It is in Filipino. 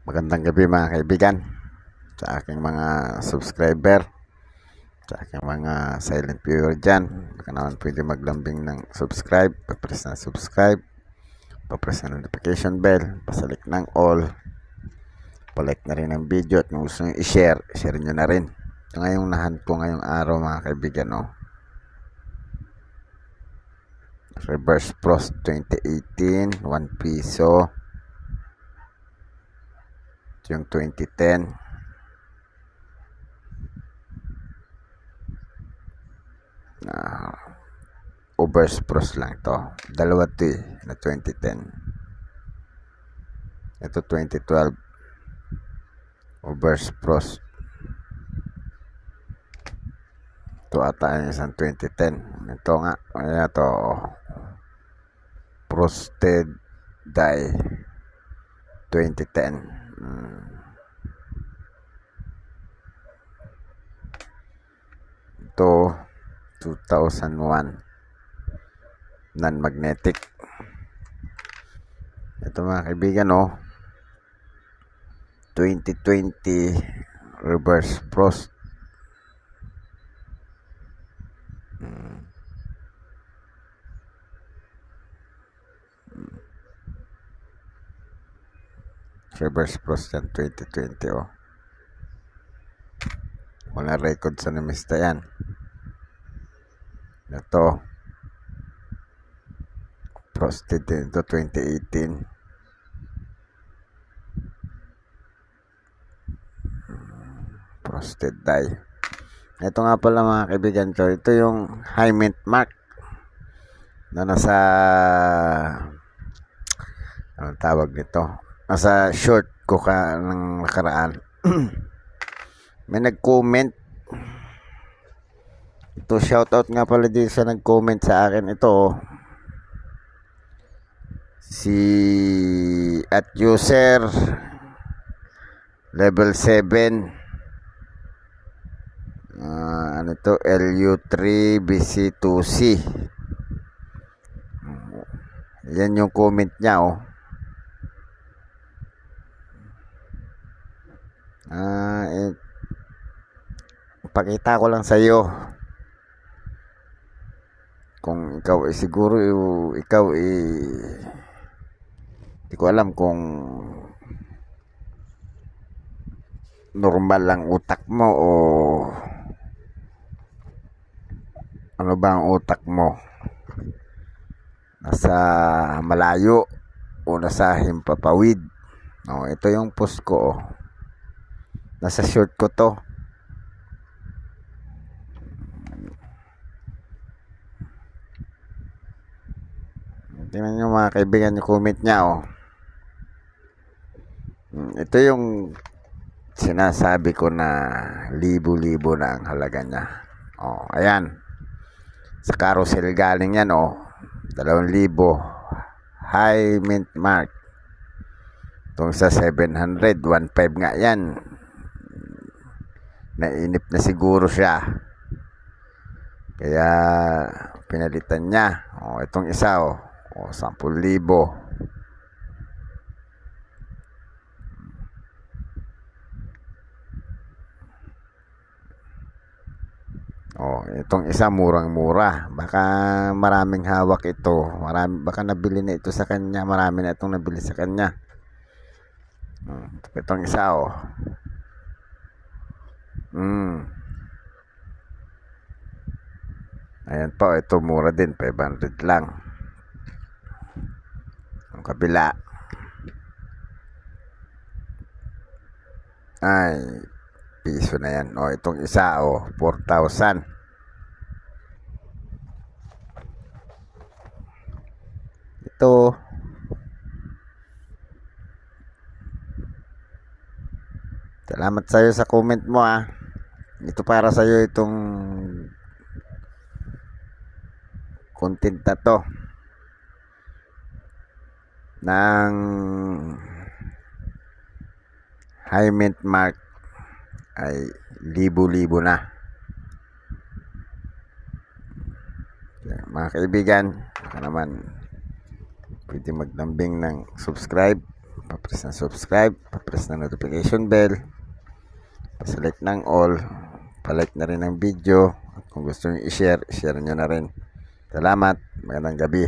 Magandang gabi mga kaibigan sa aking mga subscriber sa aking mga silent viewer dyan. Baka naman pwede maglambing ng subscribe, papress na subscribe, papress na notification bell, pasalik ng all, palike na rin ang video at kung gusto nyo i-share, share nyo na rin. Ito ngayong nahanto ngayong araw mga kaibigan, no? Reverse Frost 2018, 1 piso. Yung 2010. na overspross lang to. Dalawa to na 2010. Ito 2012. Overspross. Ito ata yung isang 2010. Ito nga. Ayan to. Frosted dye 2010. Hmm. Ito 2001 non-magnetic. Ito mga kaibigan oh. 2020 reverse frost. Reverse frost yan 2020 oh. Wala record sa namista yan ito. Frosted din ito 2018. Frosted dye. Ito nga pala mga kaibigan ko. Ito yung high mint mark na nasa anong tawag nito? Nasa short ko ka ng nakaraan. May nag-comment ito, shoutout nga pala din sa nag-comment sa akin. Ito, oh. si at user level 7 uh, ano to? LU3 BC2C yan yung comment niya oh. Ah eh, pakita ko lang sa iyo ikaw eh, siguro ikaw eh hindi ko alam kung normal lang utak mo o ano ba ang utak mo? Nasa malayo o nasa himpapawid? No, ito yung post ko oh. nasa short ko to Tingnan nyo mga kaibigan yung comment niya oh. Hmm, Ito yung sinasabi ko na libo-libo na ang halaga niya. Oh, ayan. Sa carousel galing yan oh. Dalawang libo. High mint mark. Itong sa 700, 1.5 nga yan. Nainip na siguro siya. Kaya pinalitan niya. Oh, itong isa oh. O, 10,000. Oh, itong isa murang-mura. Baka maraming hawak ito. Marami, baka nabili na ito sa kanya. Marami na itong nabili sa kanya. Hmm, itong isa oh. Hmm. Ayan po, ito mura din. 500 lang. Kabila. Ay, piso na yan. O, itong isa, o, 4,000. Ito. Salamat sa iyo sa comment mo, ah. Ito para sa iyo itong content na to ng high mint mark ay libo-libo na. Mga kaibigan, baka naman pwede maglambing ng subscribe, papress na subscribe, papress press ng notification bell, select ng all, palike na rin ng video. At kung gusto nyo i-share, share nyo na rin. Salamat, magandang gabi.